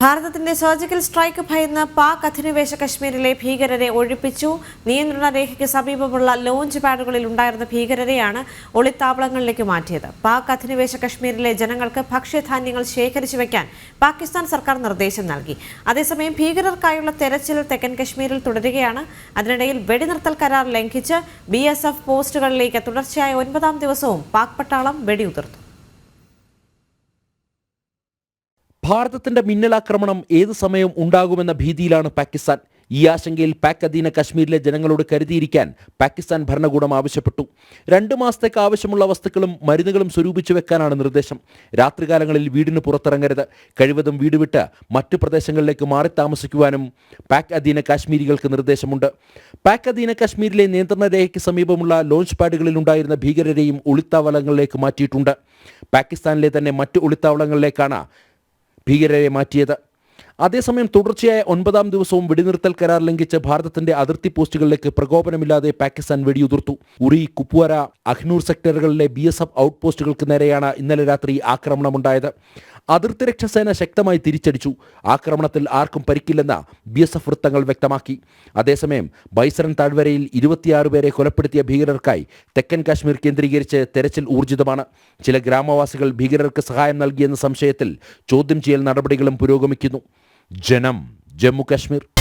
ഭാരതത്തിന്റെ surgical strike ഭയന്ന് പാക് അധിനിവേശ കശ്മീരിലെ ഭീകരരെ ഒഴിപ്പിച്ചു. നിയന്ത്രണ രേഖയ്ക്ക് സമീപമുള്ള ലോഞ്ച് പാഡുകളിൽ ഉണ്ടായിരുന്ന ഭീകരരെയാണ് ഒളിത്താവളങ്ങളിലേക്ക് മാറ്റിയത്. പാക് അധിനിവേശ കശ്മീരിലെ ജനങ്ങൾക്ക് ഭക്ഷ്യധാന്യങ്ങൾ ശേഖരിച്ചു വയ്ക്കാൻ പാകിസ്ഥാൻ സർക്കാർ നിർദ്ദേശം നൽകി. അതേസമയം ഭീകരർക്കായുള്ള തെരച്ചിൽ തെക്കൻ കശ്മീരിൽ തുടരുകയാണ്. അതിനിടയിൽ വെടിനിർത്തൽ കരാർ ലംഘിച്ച് ബി പോസ്റ്റുകളിലേക്ക് തുടർച്ചയായ ഒൻപതാം ദിവസവും പാക് പട്ടാളം വെടിയുതിർത്തു. ഭാരതത്തിന്റെ മിന്നലാക്രമണം ഏത് സമയവും ഉണ്ടാകുമെന്ന ഭീതിയിലാണ് പാകിസ്ഥാൻ? ഈ ആശങ്കയിൽ പാക് അധീന കശ്മീരിലെ ജനങ്ങളോട് കരുതിയിരിക്കാൻ പാകിസ്ഥാൻ ഭരണകൂടം ആവശ്യപ്പെട്ടു. രണ്ട് മാസത്തേക്ക് ആവശ്യമുള്ള വസ്തുക്കളും മരുന്നുകളും സ്വരൂപിച്ചു വെക്കാനാണ് നിർദ്ദേശം. രാത്രികാലങ്ങളിൽ വീടിന് പുറത്തിറങ്ങരുത്. കഴിവതും വീട് വിട്ട് മറ്റു പ്രദേശങ്ങളിലേക്ക് മാറി താമസിക്കുവാനും പാക് അധീന കാശ്മീരികൾക്ക് നിർദ്ദേശമുണ്ട്. പാക് അധീന കശ്മീരിലെ നിയന്ത്രണ രേഖയ്ക്ക് സമീപമുള്ള ലോഞ്ച് പാഡുകളിൽ ഉണ്ടായിരുന്ന ഭീകരരെയും ഒളിത്താവളങ്ങളിലേക്ക് മാറ്റിയിട്ടുണ്ട്. പാകിസ്ഥാനിലെ തന്നെ മറ്റു ഒളിത്താവളങ്ങളിലേക്കാണ് ഭീകരരെ മാറ്റിയത്. അതേസമയം തുടർച്ചയായ ഒൻപതാം ദിവസവും വെടിനിർത്തൽ കരാർ ലംഘിച്ച് ഭാരതത്തിന്റെ അതിർത്തി പോസ്റ്റുകളിലേക്ക് പ്രകോപനമില്ലാതെ പാകിസ്ഥാൻ വെടിയുതിർത്തു. ഉറി കുപ്വാര അഖ്നൂർ സെക്ടറുകളിലെ ബി എസ് എഫ് ഔട്ട് പോസ്റ്റുകൾക്ക് നേരെയാണ് ഇന്നലെ രാത്രി ആക്രമണമുണ്ടായത്. അതിർത്തി രക്ഷാസേന ശക്തമായി തിരിച്ചടിച്ചു. ആക്രമണത്തിൽ ആർക്കും പരിക്കില്ലെന്ന് ബി എസ് എഫ് വൃത്തങ്ങൾ വ്യക്തമാക്കി. അതേസമയം ബൈസറൻ താഴ്വരയിൽ ഇരുപത്തിയാറ് പേരെ കൊലപ്പെടുത്തിയ ഭീകരർക്കായി തെക്കൻ കാശ്മീർ കേന്ദ്രീകരിച്ച് തെരച്ചിൽ ഊർജിതമാണ്. ചില ഗ്രാമവാസികൾ ഭീകരർക്ക് സഹായം നൽകിയെന്ന സംശയത്തിൽ ചോദ്യം ചെയ്യൽ നടപടികളും പുരോഗമിക്കുന്നു. ജനം ജമ്മു കാശ്മീർ.